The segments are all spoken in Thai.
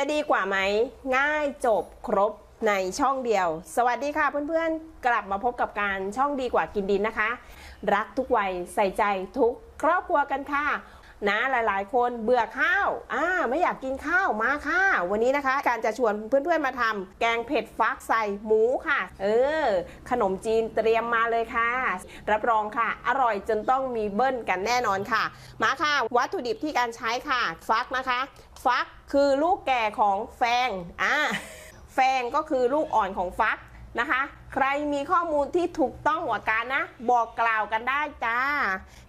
จะดีกว่าไหม ง่ายจบครบในช่องเดียว สวัสดีค่ะเพื่อนๆ กลับมาพบกับการช่องดีกว่ากินดินนะคะ รักทุกวัยใส่ใจทุกครอบครัวกันค่ะ นะหลายๆ คนเบื่อข้าวอ่าไม่อยากกินข้าวมาค่ะ วันนี้นะคะ การจะชวนเพื่อนๆมาทำแกงเผ็ดฟักใส่หมูค่ะ เออ ขนมจีนเตรียมมาเลยค่ะ รับรองค่ะ อร่อยจนต้องมีเบิ้ลกันแน่นอนค่ะ มาค่ะ วัตถุดิบที่การใช้ค่ะ ฟักนะคะ ฟักคือลูกแก่ของแฟงอ่าแฟงก็คือลูกอ่อนของฟัก นะคะ ใครมีข้อมูลที่ถูกต้องกว่ากันนะ บอกกล่าวกันได้จ้า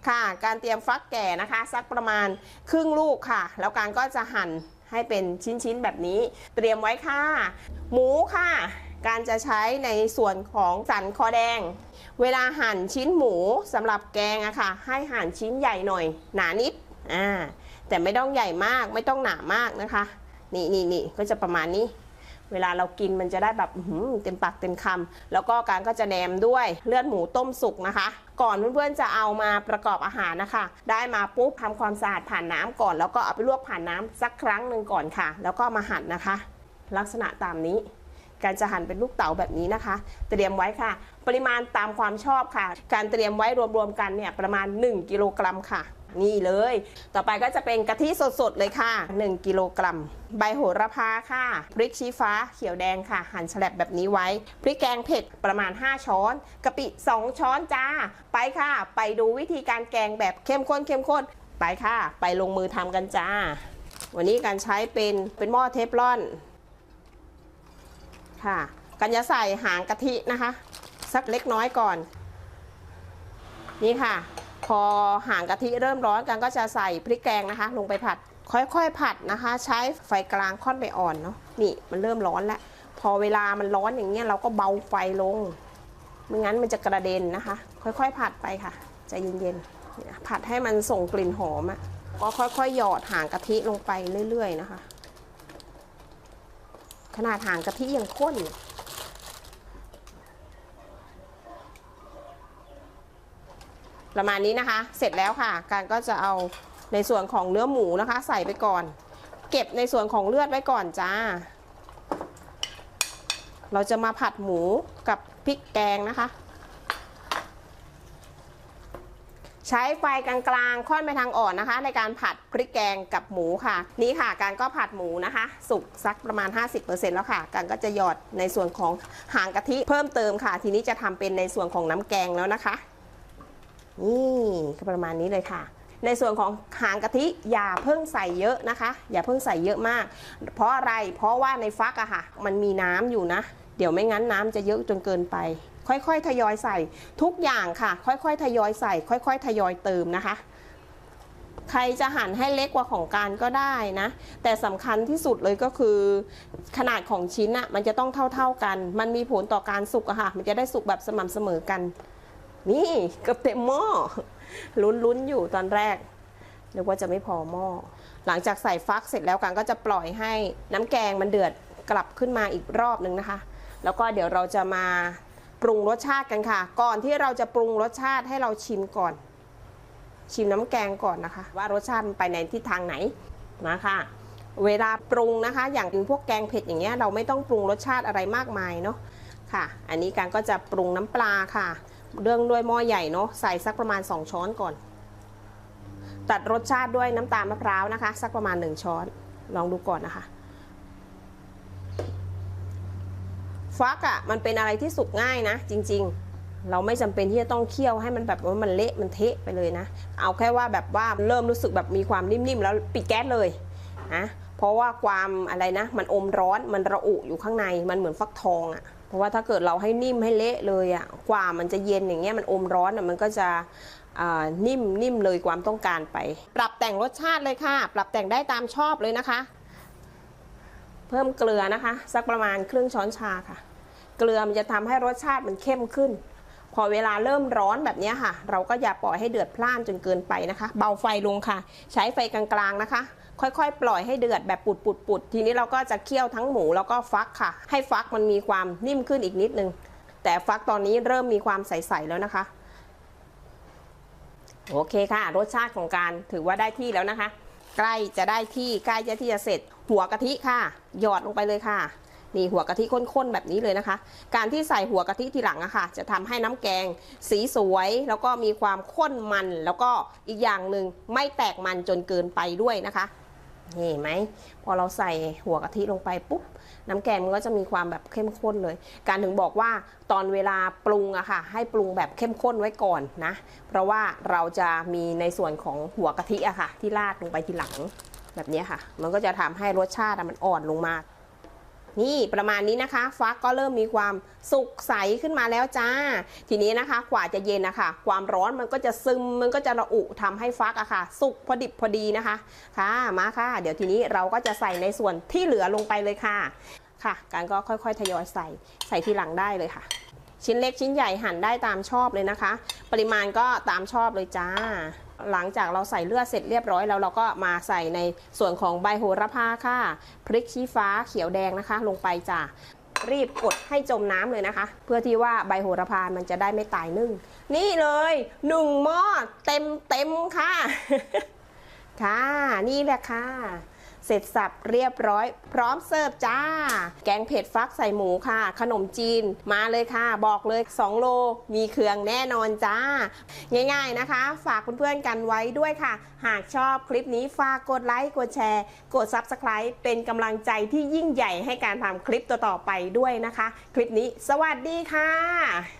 ค่ะ การเตรียมฟักแก่นะคะ สักประมาณครึ่งลูกค่ะ แล้วการก็จะหั่นให้เป็นชิ้นๆแบบนี้ เตรียมไว้ค่ะ หมูค่ะ การจะใช้ในส่วนของสันคอแดง เวลาหั่นชิ้นหมูสำหรับแกงอะค่ะ ให้หั่นชิ้นใหญ่หน่อย หนานิด อ่า แต่ไม่ต้องใหญ่มาก ไม่ต้องหนามากนะคะ นี่นี่นี่ก็จะประมาณนี้ เวลาเรากินมันจะได้แบบเต็มปากเต็มคำแล้วก็การก็จะแหนมด้วยเลือดหมูต้มสุกนะคะ ก่อนเพื่อนๆจะเอามาประกอบอาหารนะคะ ได้มาปุ๊บทำความสะอาดผ่านน้ำก่อน แล้วก็เอาไปลวกผ่านน้ำสักครั้งหนึ่งก่อนค่ะ แล้วก็มาหั่นนะคะ ลักษณะตามนี้การจะหั่นเป็นลูกเต๋าแบบนี้นะคะ เตรียมไว้ค่ะ ปริมาณตามความชอบค่ะ การเตรียมไว้รวมๆกันเนี่ยประมาณ 1 กิโลกรัมค่ะ นี่เลย ต่อไปก็จะเป็นกะทิสดๆเลยค่ะ 1 กิโลกรัม ใบโหระพาค่ะ พริกชี้ฟ้าเขียวแดงค่ะ หั่นแฉลบแบบนี้ไว้ พริกแกงเผ็ดประมาณ 5 ช้อนกะปิ 2 ช้อนจ้า ไปค่ะ ไปดูวิธีการแกงแบบเข้มข้นเข้มข้น ไปค่ะ ไปลงมือทำกันจ้า วันนี้การใช้เป็นเป็นหม้อเทฟลอน ค่ะกันจะใส่หางกะทินะคะ สักเล็กน้อยก่อน นี่ค่ะ พอหางกะทิเริ่มร้อนกันก็จะใส่พริกแกงนะคะ ลงไปผัด ค่อยๆผัดนะคะ ใช้ไฟกลางค่อนไปอ่อนเนาะนี่มันเริ่มร้อนแล้ว พอเวลามันร้อนอย่างเงี้ยเราก็เบาไฟลงไม่งั้นมันจะกระเด็นนะคะ ค่อยๆผัดไปค่ะใจเย็นๆผัดให้มันส่งกลิ่นหอมอะ่ะก็ค่อยๆหยอดหางกะทิลงไปเรื่อยๆนะคะ ขนาดหางกะทิยังข้นเลย ประมาณนี้นะคะ เสร็จแล้วค่ะ การก็จะเอาในส่วนของเนื้อหมูนะคะ ใส่ไปก่อน เก็บในส่วนของเลือดไว้ก่อนจ้า เราจะมาผัดหมูกับพริกแกงนะคะ ใช้ไฟกลางๆ ค่อนไปทางอ่อนนะคะ ในการผัดพริกแกงกับหมูค่ะ นี่ค่ะ การก็ผัดหมูนะคะ สุกสักประมาณ 50%แล้วค่ะ การก็จะหยอดในส่วนของหางกะทิเพิ่มเติมค่ะ ทีนี้จะทำเป็นในส่วนของน้ำแกงแล้วนะคะ นี่ก็ประมาณนี้เลยค่ะ ในส่วนของหางกะทิอย่าเพิ่งใส่เยอะนะคะ อย่าเพิ่งใส่เยอะมาก เพราะอะไรเพราะว่าในฟักอะค่ะ มันมีน้ำอยู่นะ เดี๋ยวไม่งั้นน้ำจะเยอะจนเกินไป ค่อยๆ ทยอยใส่ทุกอย่างค่ะ ค่อยๆ ทยอยใส่ ค่อย ๆ ทยอยเติมนะคะ ใครจะหั่นให้เล็กกว่าของการก็ได้นะ แต่สำคัญที่สุดเลยก็คือ ขนาดของชิ้นอะมันจะต้องเท่า ๆกัน มันมีผลต่อการสุกอะค่ะ มันจะได้สุกแบบสม่ำเสมอกัน นี่กือบเต็มหม้อลุ้นๆอยู่ตอนแรกนึกว่าจะไม่พอหม้อหลังจากใส่ฟักเสร็จแล้วกันก็จะปล่อยให้น้ำแกงมันเดือดกลับขึ้นมาอีกรอบนึงนะคะ แล้วก็เดี๋ยวเราจะมาปรุงรสชาติกันค่ะ ก่อนที่เราจะปรุงรสชาติให้เราชิมก่อน ชิมน้ำแกงก่อนนะคะ ว่ารสชาติมันไปในทิศทางไหนนะคะเวลาปรุงนะคะ อย่างพวกแกงเผ็ดอย่างเงี้ยเราไม่ต้องปรุงรสชาติอะไรมากมายเนาะค่ะ อันนี้การก็จะปรุงน้ำปลาค่ะ เรื่องด้วยหม้อใหญ่เนาะใส่สักประมาณ 2 ช้อนก่อน ตัดรสชาติด้วยน้ำตาลมะพร้าวนะคะ สักประมาณ 1 ช้อน ลองดูก่อนนะคะฟักอะ่ะมันเป็นอะไรที่สุกง่ายนะ จริง ๆ เราไม่จำเป็นที่จะต้องเคี่ยวให้มันแบบว่ามันเละมันเทะไปเลยนะ เอาแค่ว่าแบบว่าเริ่มรู้สึกแบบมีความนิ่มๆแล้วปิดแก๊สเลยนะเพราะว่าความอะไรนะ มันอมร้อนมันระอุอยู่ข้างในมันเหมือนฟักทองอะ่ะ เพราะว่าถ้าเกิดเราให้นิ่มให้เละเลยอะ่ะกว่ามันจะเย็นอย่างเงี้ยมันอมร้อนอะมันก็จะนิ่มนิ่มเลยความต้องการไป ปรับแต่งรสชาติเลยค่ะ ปรับแต่งได้ตามชอบเลยนะคะ เพิ่มเกลือนะคะ สักประมาณครึ่งช้อนชาค่ะ เกลือมันจะทำให้รสชาติมันเข้มขึ้น พอเวลาเริ่มร้อนแบบนี้ค่ะ เราก็อย่าปล่อยให้เดือดพล่านจนเกินไปนะคะ เบาไฟลงค่ะ ใช้ไฟกลางๆนะคะ ค่อยๆ ปล่อยให้เดือดแบบปุดๆๆทีนี้เราก็จะเคี่ยวทั้งหมูแล้วก็ฟักค่ะ ให้ฟักมันมีความนิ่มขึ้นอีกนิดนึง แต่ฟักตอนนี้เริ่มมีความใสๆแล้วนะคะ โอเคค่ะ รสชาติของการถือว่าได้ที่แล้วนะคะ ใกล้จะได้ที่ใกล้จะที่จะเสร็จ หัวกะทิค่ะ หยอดลงไปเลยค่ะ นี่หัวกะทิข้นๆแบบนี้เลยนะคะ การที่ใส่หัวกะทิทีหลังอะค่ะ จะทำให้น้ำแกง สีสวยแล้วก็มีความข้นมัน แล้วก็อีกอย่างหนึ่งไม่แตกมันจนเกินไปด้วยนะคะนี่เห็นไหมพอเราใส่หัวกะทิลงไปปุ๊บน้ำแกงมันก็จะมีความแบบเข้มข้นเลย การถึงบอกว่าตอนเวลาปรุงอะค่ะ ให้ปรุงแบบเข้มข้นไว้ก่อนนะ เพราะว่าเราจะมีในส่วนของหัวกะทิอะค่ะ ที่ราดลงไปทีหลังแบบนี้ค่ะ มันก็จะทำให้รสชาติมันอ่อนลงมา นี่ประมาณนี้นะคะ ฟักก็เริ่มมีความสุกใสขึ้นมาแล้วจ้า ทีนี้นะคะกว่าจะเย็นนะคะ ความร้อนมันก็จะซึมมันก็จะระอุทำให้ฟักอะค่ะ สุกพอดิบพอดีนะคะค่ะมาค่ะ เดี๋ยวทีนี้เราก็จะใส่ในส่วนที่เหลือลงไปเลยค่ะค่ะ การก็ค่อยๆทยอยใส่ใส่ทีหลังได้เลยค่ะ ชิ้นเล็กชิ้นใหญ่หั่นได้ตามชอบเลยนะคะ ปริมาณก็ตามชอบเลยจ้า หลังจากเราใส่เลือดเสร็จเรียบร้อยแล้วเราก็มาใส่ในส่วนของใบโหระพาค่ะ พริกชี้ฟ้าเขียวแดงนะคะ ลงไปจ้ารีบกดให้จมน้ำเลยนะคะ เพื่อที่ว่าใบโหระพามันจะได้ไม่ตายนึ่ง นี่เลยหนึ่งหม้อเต็มเต็มค่ะ ค่ะ นี่แหละค่ะ เสร็จสับเรียบร้อย พร้อมเสิร์ฟจ้า แกงเผ็ดฟักใส่หมูค่ะ ขนมจีนมาเลยค่ะ บอกเลย 2 โล มีเครื่องแน่นอนจ้า ง่ายๆนะคะ ฝากเพื่อนๆกันไว้ด้วยค่ะ หากชอบคลิปนี้ฝากกดไลค์กดแชร์ กด Subscribe เป็นกำลังใจที่ยิ่งใหญ่ให้การทำคลิปต่อๆไปด้วยนะคะ คลิปนี้ สวัสดีค่ะ